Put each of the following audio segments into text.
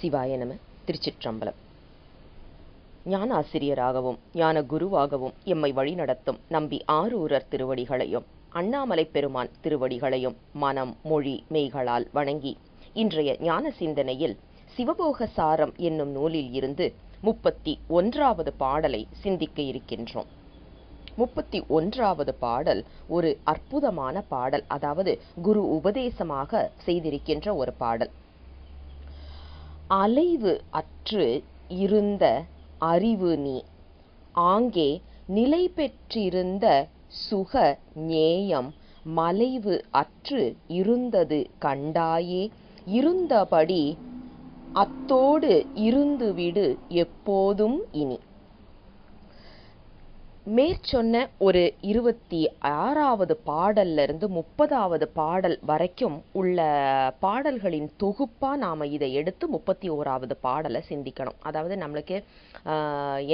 சிவாய நம திருச்சிற்றம்பலம். ஞான ஆசிரியராகவும் ஞான குருவாகவும் எம்மை வழிநடத்தும் நம்பி ஆரூரர் திருவடிகளையும் அண்ணாமலை பெருமான் திருவடிகளையும் மனம் மொழி மெய்களால் வணங்கி இன்றைய ஞான சிந்தனையில் சிவபோக சாரம் என்னும் நூலில் இருந்து முப்பத்தி ஒன்றாவது பாடலை சிந்திக்க இருக்கின்றோம். முப்பத்தி ஒன்றாவது பாடல் ஒரு அற்புதமான பாடல் அதாவது குரு உபதேசமாக செய்திருக்கின்ற ஒரு பாடல். அலைவு அற்று இருந்த அறிவு நீ. ஆங்கே நிலை பெற்றிருந்த சுக ஞேயம் மலைவு அற்று இருந்தது கண்டாயே. இருந்தபடி அத்தோடு இருந்துவிடு எப்போதும் இனி. மேற்சொன்ன ஒரு இருபத்தி ஆறாவது பாடல்லிருந்து முப்பதாவது பாடல் வரைக்கும் உள்ள பாடல்களின் தொகுப்பாக நாம் இதை எடுத்து முப்பத்தி ஓராவது பாடலை சிந்திக்கணும். அதாவது நம்மளுக்கு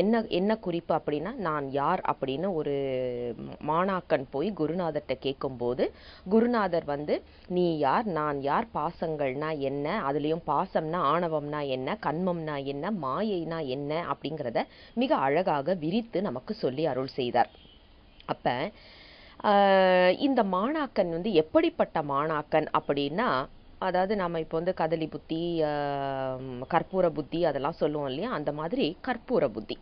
என்ன என்ன குறிப்பு அப்படின்னா நான் யார் அப்படின்னு ஒரு மாணாக்கன் போய் குருநாதர்கிட்ட கேட்கும்போது குருநாதர் வந்து நீ யார்? நான் யார்? பாசங்கள்னா என்ன? அதுலேயும் பாசம்னா ஆணவம்னா என்ன? கண்மம்னா என்ன? மாயைனா என்ன? அப்படிங்கிறத மிக அழகாக விரித்து நமக்கு சொல்லி அருள் செய்தார். அப்போ இந்த மாணாக்கன் வந்து எப்படிப்பட்ட மாணாக்கன் அப்படின்னா அதாவது நம்ம இப்போ வந்து கதலி புத்தி கற்பூர புத்தி அதெல்லாம் சொல்லுவோம் இல்லையா? அந்த மாதிரி கற்பூர புத்தி.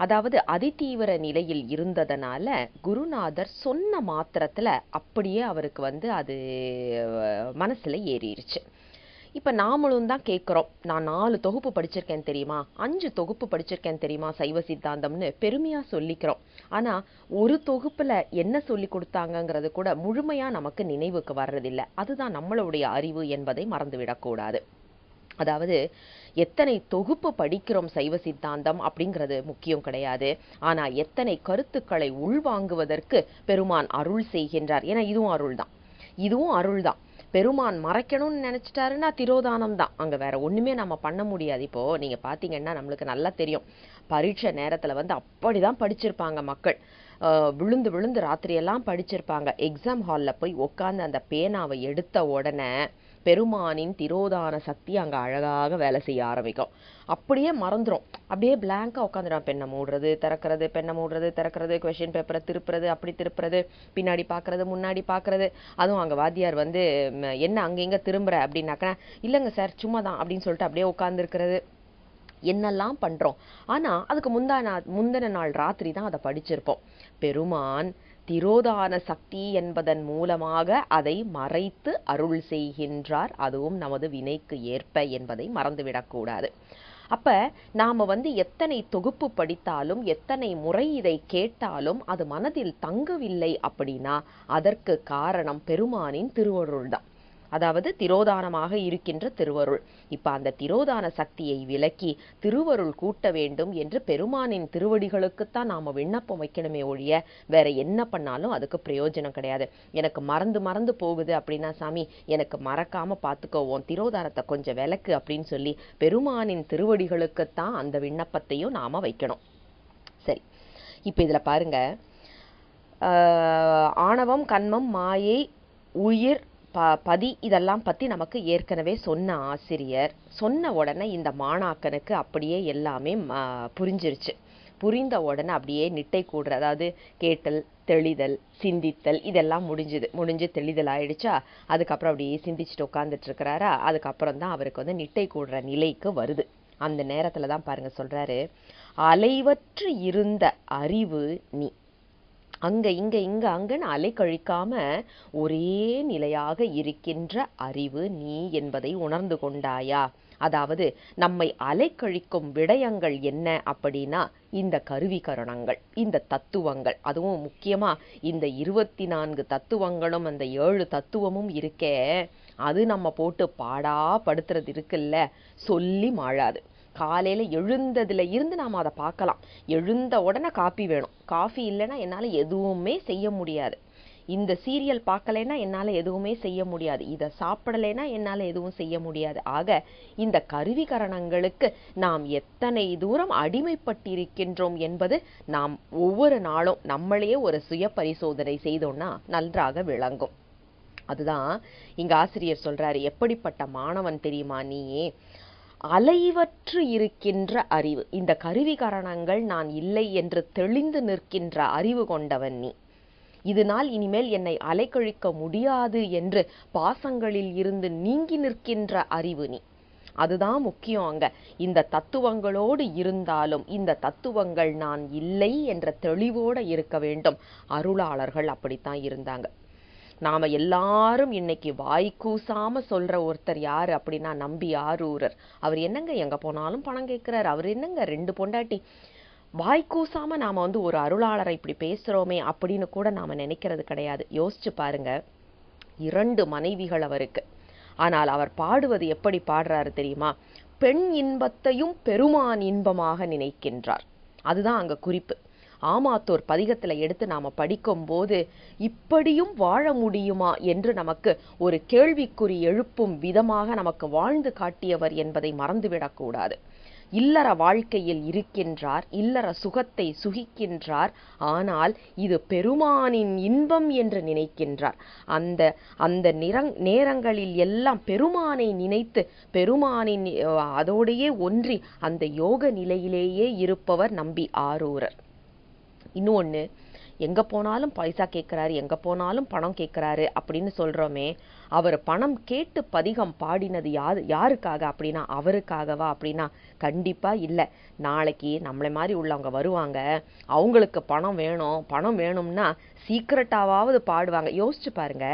அதாவது அதிதீவிர நிலையில் இருந்ததனால குருநாதர் சொன்ன மாத்திரத்தில் அப்படியே அவருக்கு வந்து அது மனசில் ஏறிடுச்சு இப்போ நாமளும் தான் கேட்குறோம். நான் நாலு தொகுப்பு படிச்சிருக்கேன் தெரியுமா? அஞ்சு தொகுப்பு படிச்சிருக்கேன் தெரியுமா? சைவ சித்தாந்தம்னு பெருமையாக சொல்லிக்கிறோம். ஆனால் ஒரு தொகுப்பில் என்ன சொல்லி கொடுத்தாங்கங்கிறது கூட முழுமையாக நமக்கு நினைவுக்கு வர்றதில்லை. அதுதான் நம்மளுடைய அறிவு என்பதை மறந்துவிடக்கூடாது. அதாவது எத்தனை தொகுப்பு படிக்கிறோம் சைவ சித்தாந்தம் அப்படிங்கிறது முக்கியம் கிடையாது. ஆனால் எத்தனை கருத்துக்களை உள்வாங்குவதற்கு பெருமான் அருள் செய்கின்றார். ஏன்னா இதுவும் அருள் தான் இதுவும் அருள் தான் பெருமான் மறைக்கணும்னு நினச்சிட்டாருன்னா திரோதானம் தான். அங்கே வேற ஒன்றுமே நம்ம பண்ண முடியாது. இப்போது நீங்கள் பார்த்தீங்கன்னா நம்மளுக்கு நல்லா தெரியும். பரீட்சை நேரத்தில் வந்து அப்படி தான் படிச்சிருப்பாங்க மக்கள். விழுந்து விழுந்து ராத்திரியெல்லாம் படிச்சிருப்பாங்க. எக்ஸாம் ஹாலில் போய் உட்காந்து அந்த பேனாவை எடுத்த உடனே பெருமானின் திரோதான சக்தி அங்கே அழகாக வேலை செய்ய ஆரம்பிக்கும். அப்படியே மறந்துடும் அப்படியே பிளாங்காக உட்காந்துடும் பெண்ணை மூடுறது? திறக்கிறது பெண்ணை மூடுறது திறக்கிறது கொஷின் பேப்பரை திருப்புறது அப்படி திருப்புறது பின்னாடி பார்க்குறது முன்னாடி பார்க்குறது அதுவும் அங்கே வாத்தியார் வந்து என்ன அங்கே இங்கே திரும்புகிற அப்படின்னாக்கா இல்லைங்க சார் சும்மா தான் அப்படின்னு சொல்லிட்டு அப்படியே உட்காந்துருக்கிறது என்னெல்லாம் பண்ணுறோம் ஆனால் அதுக்கு முந்தா நா- முந்தின நாள் ராத்திரி தான் அதை படிச்சிருப்போம். பெருமான் திரோதான சக்தி என்பதன் மூலமாக அதை மறைத்து அருள் செய்கின்றார். அதுவும் நமது வினைக்கு ஏற்ப என்பதை மறந்துவிடக்கூடாது. அப்ப நாம வந்து எத்தனை தொகுப்பு படித்தாலும் எத்தனை முறை இதை கேட்டாலும் அது மனதில் தங்கவில்லை அப்படின்னா அதற்கு காரணம் பெருமானின் திருவருள் தான் அதாவது திரோதானமாக இருக்கின்ற திருவருள். இப்ப அந்த திரோதான சக்தியை விலக்கி திருவருள் கூட்ட வேண்டும் என்று பெருமானின் திருவடிகளுக்குத்தான் நாம விண்ணப்பம் வைக்கணுமே ஒழிய வேற என்ன பண்ணாலும் அதுக்கு பிரயோஜனம் கிடையாது. எனக்கு மறந்து மறந்து போகுது அப்படின்னா சாமி எனக்கு மறக்காம பார்த்துக்கோவோம் திரோதானத்தை கொஞ்சம் விலக்கு அப்படின்னு சொல்லி பெருமானின் திருவடிகளுக்குத்தான் அந்த விண்ணப்பத்தையும் நாம வைக்கணும். சரி இப்போ இதில் பாருங்க. ஆணவம் கண்மம் மாயை உயிர் ப பதி இதெல்லாம் பற்றி நமக்கு ஏற்கனவே சொன்ன ஆசிரியர். சொன்ன உடனே இந்த மாணாக்கனுக்கு அப்படியே எல்லாமே புரிஞ்சிருச்சு. புரிந்த உடனே அப்படியே நிட்டை கூடுற அதாவது கேட்டல் தெளிதல் சிந்தித்தல் இதெல்லாம் முடிஞ்சுது. முடிஞ்சு தெளிதல் ஆயிடுச்சா? அதுக்கப்புறம் அப்படியே சிந்திச்சுட்டு உட்காந்துட்டு இருக்கிறாரா அதுக்கப்புறம் தான் அவருக்கு வந்து நிட்டை கூடுற நிலைக்கு வருது. அந்த நேரத்தில் தான் பாருங்க சொல்கிறாரு அலைவற்று இருந்த அறிவு நீ அங்க இங்க இங்க அங்கன்னு அலைக்கழிக்காம ஒரே நிலையாக இருக்கின்ற அறிவு நீ என்பதை உணர்ந்து கொண்டாயா? அதாவது நம்மை அலைக்கழிக்கும் விடயங்கள் என்ன அப்படின்னா இந்த கருவிகரணங்கள் இந்த தத்துவங்கள். அதுவும் முக்கியமா இந்த இருபத்தி நான்கு தத்துவங்களும் அந்த ஏழு தத்துவமும் இருக்கே அது நம்ம போட்டு பாடா படுத்துறது இருக்குல்ல? சொல்லி மாழாது. காலையில எழுந்ததுல இருந்து நாம் அதை பார்க்கலாம். எழுந்த உடனே காஃபி வேணும். காஃபி இல்லைன்னா என்னால் எதுவுமே செய்ய முடியாது. இந்த சீரியல் பார்க்கலைன்னா என்னால் எதுவுமே செய்ய முடியாது. இதை சாப்பிடலைன்னா என்னால் எதுவும் செய்ய முடியாது. ஆக இந்த கருவிகரணங்களுக்கு நாம் எத்தனை தூரம் அடிமைப்பட்டிருக்கின்றோம் என்பது நாம் ஒவ்வொரு நாளும் நம்மளையே ஒரு சுய பரிசோதனை செய்தோம்னா நன்றாக விளங்கும். அதுதான் இங்க ஆசிரியர் சொல்றாரு எப்படிப்பட்ட மாணவன் தெரியுமா நீயே? அலைவற்று இருக்கின்ற அறிவு. இந்த கருவி கரணங்கள் நான் இல்லை என்று தெளிந்து நிற்கின்ற அறிவு கொண்டவன் நீ. இதனால் இனிமேல் என்னை அலைக்கழிக்க முடியாது என்று பாசங்களில் இருந்து நீங்கி நிற்கின்ற அறிவு நீ. அதுதான் முக்கியம் அங்க. இந்த தத்துவங்களோடு இருந்தாலும் இந்த தத்துவங்கள் நான் இல்லை என்ற தெளிவோடு இருக்க வேண்டும். அருளாளர்கள் அப்படித்தான் இருந்தாங்க. நாம எல்லாரும் இன்னைக்கு வாய் கூசாம சொல்ற ஒருத்தர் யாரு அப்படின்னா நம்பி ஆரூரர். அவர் என்னங்க எங்க போனாலும் பணம் கேட்குறாரு. அவர் என்னங்க ரெண்டு பொண்டாட்டி? வாய் கூசாம நாம வந்து ஒரு அருளாளரை இப்படி பேசுறோமே அப்படின்னு கூட நாம நினைக்கிறது கிடையாது. யோசிச்சு பாருங்க. இரண்டு மனைவிகள் அவருக்கு. ஆனால் அவர் பாடுவது எப்படி பாடுறாரு தெரியுமா? பெண் இன்பத்தையும் பெருமான் இன்பமாக நினைக்கின்றார். அதுதான் அங்க குறிப்பு. ஆமாத்தோர் பதிகத்துல எடுத்து நாம படிக்கும்போது இப்படியும் வாழ முடியுமா என்று நமக்கு ஒரு கேள்விக்குறி எழுப்பும் விதமாக நமக்கு வாழ்ந்து காட்டியவர் என்பதை மறந்துவிடக்கூடாது இல்லற வாழ்க்கையில் இருக்கின்றார் இல்லற சுகத்தை சுகிக்கின்றார் ஆனால் இது பெருமானின் இன்பம் என்று நினைக்கின்றார். அந்த அந்த நிறங் நேரங்களில் எல்லாம் பெருமானை நினைத்து பெருமானின் அதோடையே ஒன்றி அந்த யோக நிலையிலேயே இருப்பவர் நம்பி ஆரூரர். இன்னொன்று எங்கே போனாலும் பைசா கேட்குறாரு எங்கே போனாலும் பணம் கேட்குறாரு அப்படின்னு சொல்கிறோமே அவர் பணம் கேட்டு பதிகம் பாடினது யாரு யாருக்காக அப்படின்னா அவருக்காகவா அப்படின்னா கண்டிப்பாக இல்லை. நாளைக்கு நம்மளை மாதிரி உள்ளவங்க வருவாங்க. அவங்களுக்கு பணம் வேணும். பணம் வேணும்னா சீக்கிரட்டாவது பாடுவாங்க. யோசிச்சு பாருங்க.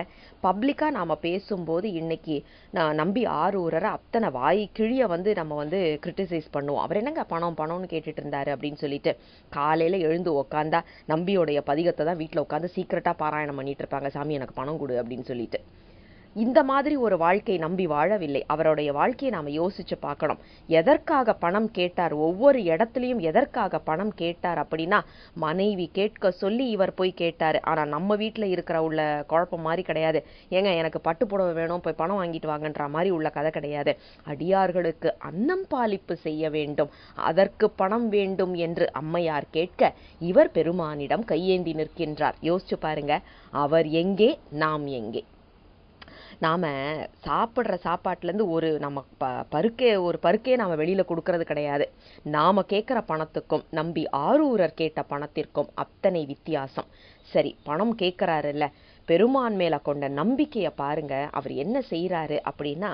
பப்ளிக்காக நாம் பேசும்போது இன்னைக்கு நான் நம்பி ஆரூரரை அத்தனை வாய் கிழிய வந்து நம்ம வந்து கிரிட்டிசைஸ் பண்ணுவோம். அவர் என்னங்க பணம் பணம்னு கேட்டுட்டு இருந்தாரு அப்படின்னு சொல்லிட்டு காலையில் எழுந்து உக்காந்தா நம்பியோடைய பதிகத்தை தான் வீட்டில் உட்காந்து சீக்கிரட்டாக பாராயணம் பண்ணிட்டு இருப்பாங்க. சாமி எனக்கு பணம் கொடு அப்படின்னு சொல்லிட்டு. இந்த மாதிரி ஒரு வாழ்க்கை நம்பி வாழவில்லை. அவருடைய வாழ்க்கையை நாம் யோசிச்சு பார்க்கணும். எதற்காக பணம் கேட்டார்? ஒவ்வொரு இடத்துலையும் எதற்காக பணம் கேட்டார் அப்படின்னா மனைவி கேட்க சொல்லி இவர் போய் கேட்டார். ஆனால் நம்ம வீட்டில் இருக்கிற உள்ள குழப்பம் மாதிரி கிடையாது. ஏங்க எனக்கு பட்டு புடவை வேணும் போய் பணம் வாங்கிட்டு வாங்கன்ற மாதிரி உள்ள கதை கிடையாது. அடியார்களுக்கு அன்னம் பாலிப்பு செய்ய வேண்டும். அதற்கு பணம் வேண்டும் என்று அம்மையார் கேட்க இவர் பெருமானிடம் கையேந்தி நிற்கின்றார். யோசிச்சு பாருங்க அவர் எங்கே நாம் எங்கே? நாம சாப்பிட்ற சாப்பாட்டுல இருந்து ஒரு நம்ம ப பருக்கே ஒரு பருக்கே நாம வெளியில் கொடுக்கறது கிடையாது. நாம கேட்குற பணத்துக்கும் நம்பி ஆரூரர் கேட்ட பணத்திற்கும் அத்தனை வித்தியாசம். சரி பணம் கேட்குறாருல்ல பெருமான் மேலே கொண்ட நம்பிக்கையை பாருங்க அவர் என்ன செய்யறாரு அப்படின்னா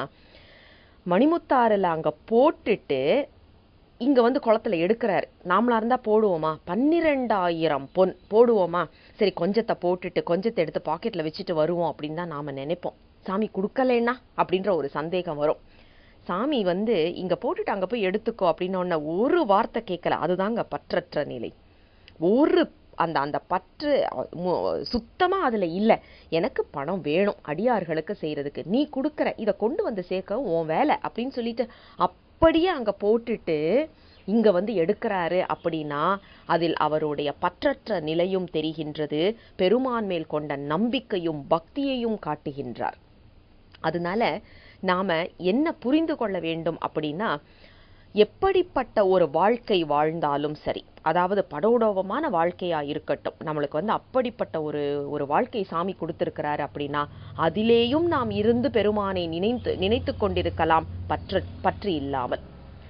மணிமுத்தாறுல அங்கே போட்டுட்டு இங்கே வந்து குளத்துல எடுக்கிறாரு. நாமளா இருந்தால் போடுவோமா? பன்னிரெண்டாயிரம் பொன் போடுவோமா? சரி கொஞ்சத்தை போட்டுட்டு கொஞ்சத்தை எடுத்து பாக்கெட்ல வச்சுட்டு வருவோம் அப்படின்னு தான் நாம நினைப்போம். சாமி கொடுக்கலன்னா அப்படின்ற ஒரு சந்தேகம் வரும். சாமி வந்து இங்கே போட்டுட்டு அங்கே போய் எடுத்துக்கோ அப்படின்னு ஒரு வார்த்தை கேட்கல. அதுதாங்க பற்றற்ற நிலை. ஒரு அந்த அந்த பற்று சுத்தமாக அதில் இல்லை. எனக்கு பணம் வேணும். அடியார்களுக்கு செய்கிறதுக்கு நீ கொடுக்குற. இதை கொண்டு வந்து சேர்க்க. உன் வேலை. அப்படின்னு சொல்லிட்டு அப்படியே அங்கே போட்டுட்டு இங்கே வந்து எடுக்கிறாரு அப்படின்னா அதில் அவருடைய பற்றற்ற நிலையும் தெரிகின்றது. பெருமான் மேல் கொண்ட நம்பிக்கையும் பக்தியையும் காட்டுகின்றார். அதனால நாம் என்ன புரிந்து கொள்ள வேண்டும் அப்படின்னா எப்படிப்பட்ட ஒரு வாழ்க்கை வாழ்ந்தாலும் சரி அதாவது படோடோபமான வாழ்க்கையாக இருக்கட்டும் நம்மளுக்கு வந்து அப்படிப்பட்ட ஒரு ஒரு வாழ்க்கை சாமி கொடுத்துருக்கிறாரு அப்படின்னா அதிலேயும் நாம் இருந்து பெருமானை நினைத்து நினைத்து கொண்டிருக்கலாம் பற்று பற்று இல்லாமல்.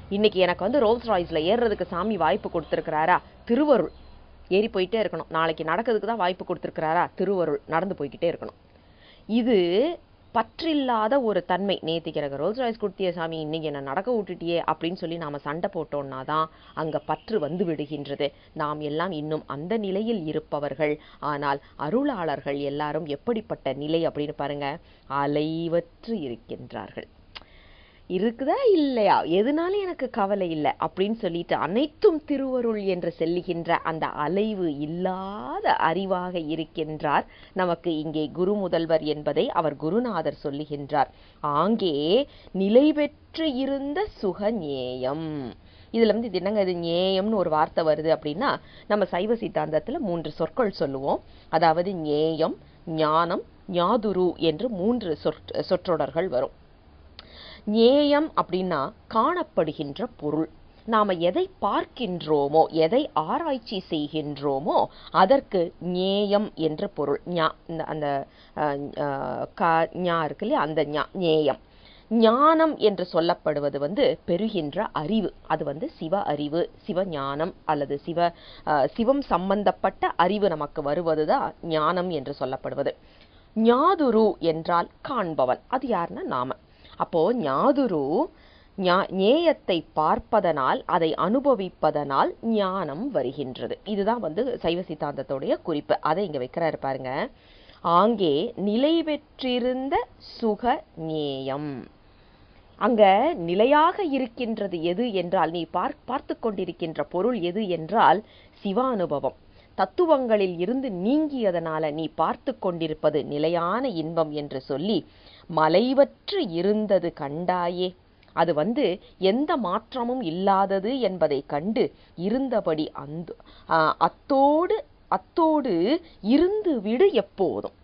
இன்னைக்கு எனக்கு வந்து ரோல்ஸ் ராய்ஸில் ஏறுறதுக்கு சாமி வாய்ப்பு கொடுத்துருக்கிறாரா? திருவருள். ஏறி போயிட்டே இருக்கணும். நாளைக்கு நடக்கிறதுக்கு தான் வாய்ப்பு கொடுத்துருக்கிறாரா? திருவருள். நடந்து போய்கிட்டே இருக்கணும். இது பற்றில்லாத ஒரு தன்மை. நேத்திக்கு எனக்கு ரோல்ஸ் ராய்ஸ் கொடுத்திய சாமி இன்னைக்கு என்ன நடக்க விட்டுட்டியே அப்படின்னு சொல்லி நாம் சண்டை போட்டோம்னா தான் அங்கே பற்று வந்து விடுகின்றது. நாம் எல்லாம் இன்னும் அந்த நிலையில் இருப்பவர்கள். ஆனால் அருளாளர்கள் எல்லாரும் எப்படிப்பட்ட நிலை அப்படின்னு பாருங்க அலைவற்று இருக்கின்றார்கள். இருக்குதா இல்லையா? எதுனாலும் எனக்கு கவலை இல்லை அப்படின்னு சொல்லிட்டு அனைத்தும் திருவருள் என்று செல்லுகின்ற அந்த அலைவு இல்லாத அறிவாக இருக்கின்றார். நமக்கு இங்கே குரு முதல்வர் என்பதை அவர் குருநாதர் சொல்லுகின்றார். ஆங்கே நிலை பெற்று இருந்த சுகநேயம். இதுல வந்து இது என்னங்க இது? ஞேயம்னு ஒரு வார்த்தை வருது அப்படின்னா நம்ம சைவ சித்தாந்தத்துல மூன்று சொற்கள் சொல்லுவோம். அதாவது ஞேயம் ஞானம் ஞாதுரு என்று மூன்று சொற் சொற்றொடர்கள் வரும். ஞேயம் அப்படின்னா காணப்படுகின்ற பொருள். நாம் எதை பார்க்கின்றோமோ எதை ஆராய்ச்சி செய்கின்றோமோ அதற்கு ஞேயம் என்ற பொருள். ஞா இந்த அந்த க ஞா இருக்கு இல்லையா? அந்த ஞா ஞேயம். ஞானம் என்று சொல்லப்படுவது வந்து பெறுகின்ற அறிவு. அது வந்து சிவ அறிவு சிவ ஞானம் அல்லது சிவ சிவம் சம்பந்தப்பட்ட அறிவு நமக்கு வருவதுதான் ஞானம் என்று சொல்லப்படுவது. ஞாதுரு என்றால் காண்பவன். அது யாருன்னா நாம. அப்போ ஞாதுரு ஞா- ஞேயத்தை பார்ப்பதனால் அதை அனுபவிப்பதனால் ஞானம் வருகின்றது. இதுதான் வந்து சைவ சித்தாந்தத்துடைய குறிப்பு. அதை இங்க வைக்கிறாரு பாருங்க. ஆங்கே நிலை பெற்றிருந்த சுக ஞேயம். அங்க நிலையாக இருக்கின்றது எது என்றால் நீ பார் பார்த்து கொண்டிருக்கின்ற பொருள் எது என்றால் சிவானுபவம். தத்துவங்களில் இருந்து நீங்கியதனால நீ பார்த்து கொண்டிருப்பது நிலையான இன்பம் என்று சொல்லி மலைவற்று இருந்தது கண்டாயே. அது வந்து எந்த மாற்றமும் இல்லாதது என்பதை கண்டு இருந்தபடி அந்த அத்தோடு அத்தோடு இருந்து விடு எப்போதும்.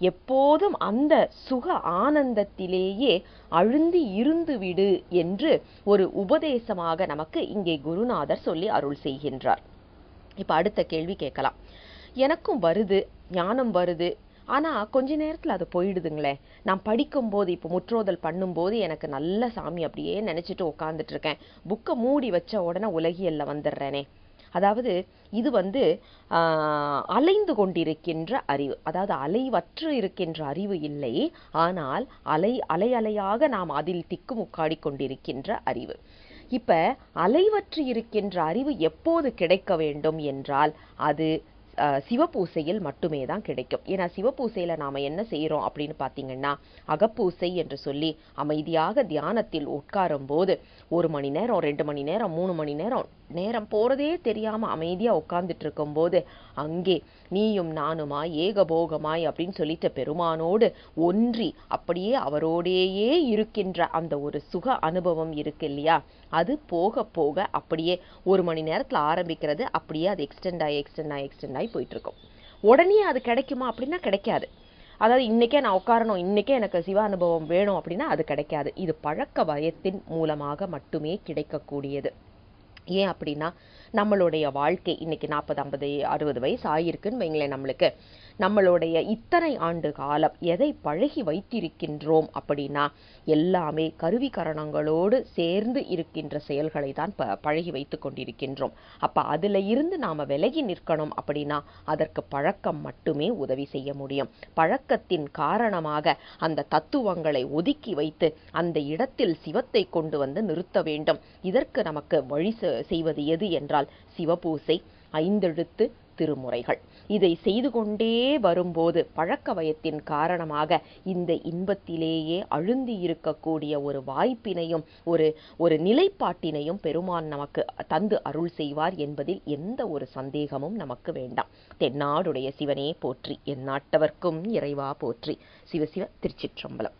எப்போதும் அந்த சுக ஆனந்தத்திலேயே அழுந்தி இருந்து விடு என்று ஒரு உபதேசமாக நமக்கு இங்கே குருநாதர் சொல்லி அருள் செய்கின்றார். இப்ப அடுத்த கேள்வி கேட்கலாம். எனக்கும் வருது ஞானம் வருது ஆனால் கொஞ்ச நேரத்தில் அது போயிடுதுங்களே. நான் படிக்கும்போது இப்போ முற்றோதல் பண்ணும்போது எனக்கு நல்ல சாமி அப்படியே நினச்சிட்டு உட்காந்துட்ருக்கேன் இருக்கேன் புக்கை மூடி வச்ச உடனே உலகியல்ல வந்துடுறேனே. அதாவது இது வந்து அலைந்து கொண்டிருக்கின்ற அறிவு. அதாவது அலைவற்று இருக்கின்ற அறிவு இல்லை. ஆனால் அலை அலை அலையாக நாம் அதில் திக்குமுக்காடி கொண்டிருக்கின்ற அறிவு. இப்போ அலைவற்று இருக்கின்ற அறிவு எப்போது கிடைக்க வேண்டும் என்றால் அது சிவபூசையில் மட்டுமே தான் கிடைக்கும். ஏன்னா சிவபூசையில நாம என்ன செய்யறோம் அப்படின்னு பார்த்தீங்கன்னா அகப்பூசை என்று சொல்லி அமைதியாக தியானத்தில் உட்காரும் போது ஒரு மணி நேரம் ரெண்டு மணி நேரம் மூணு மணி நேரம் நேரம் போறதே தெரியாம அமைதியா உட்கார்ந்துட்டு இருக்கும்போது அங்கே நீயும் நானுமாய் ஏகபோகமாய் அப்படின்னு சொல்லிட்ட பெருமானோடு ஒன்றி அப்படியே அவரோடேயே இருக்கின்ற அந்த ஒரு சுக அனுபவம் இருக்கு இல்லையா? அது போக போக அப்படியே ஒரு மணி நேரத்துல ஆரம்பிக்கிறது அப்படியே அது எக்ஸ்டெண்ட் ஆகி எக்ஸ்டெண்ட் ஆகி எக்ஸ்டெண்ட் ஆகி போயிட்டு இருக்கும் உடனே அது கிடைக்குமா அப்படின்னா கிடைக்காது. அதாவது இன்னைக்கே நான் உட்காரணும் இன்னைக்கே எனக்கு சிவ அனுபவம் வேணும் அப்படின்னா அது கிடைக்காது. இது பழக்க வயத்தின் மூலமாக மட்டுமே கிடைக்கக்கூடியது. ஏன் அப்படின்னா நம்மளுடைய வாழ்க்கை இன்னைக்கு நாற்பது ஐம்பது அறுபது வயசு ஆகிருக்குன்னு வைங்களேன் நம்மளுக்கு. நம்மளுடைய இத்தனை ஆண்டு காலம் எதை பழகி வைத்திருக்கின்றோம் அப்படின்னா எல்லாமே கருவிகரணங்களோடு சேர்ந்து இருக்கின்ற செயல்களை தான் ப பழகி வைத்து கொண்டிருக்கின்றோம். அப்போ அதில் இருந்து நாம் விலகி நிற்கணும் அப்படின்னா அதற்கு பழக்கம் மட்டுமே உதவி செய்ய முடியும். பழக்கத்தின் காரணமாக அந்த தத்துவங்களை ஒதுக்கி வைத்து அந்த இடத்தில் சிவத்தை கொண்டு வந்து நிறுத்த வேண்டும். இதற்கு நமக்கு வழி செ- செய்வது எது என்றால் சிவபூசை ஐந்தெழுத்து திருமுறைகள். இதை செய்து கொண்டே வரும்போது பழக்க வயத்தின் காரணமாக இந்த இன்பத்திலேயே அழுந்தி இருக்கக்கூடிய ஒரு வாய்ப்பினையும் ஒரு ஒரு நிலைப்பாட்டினையும் பெருமான் நமக்கு தந்து அருள் செய்வார் என்பதில் எந்த ஒரு சந்தேகமும் நமக்கு வேண்டாம். தென்னாடுடைய சிவனே போற்றி எந்நாட்டவர்க்கும் இறைவா போற்றி. சிவசிவ திருச்சிற்றம்பலம்.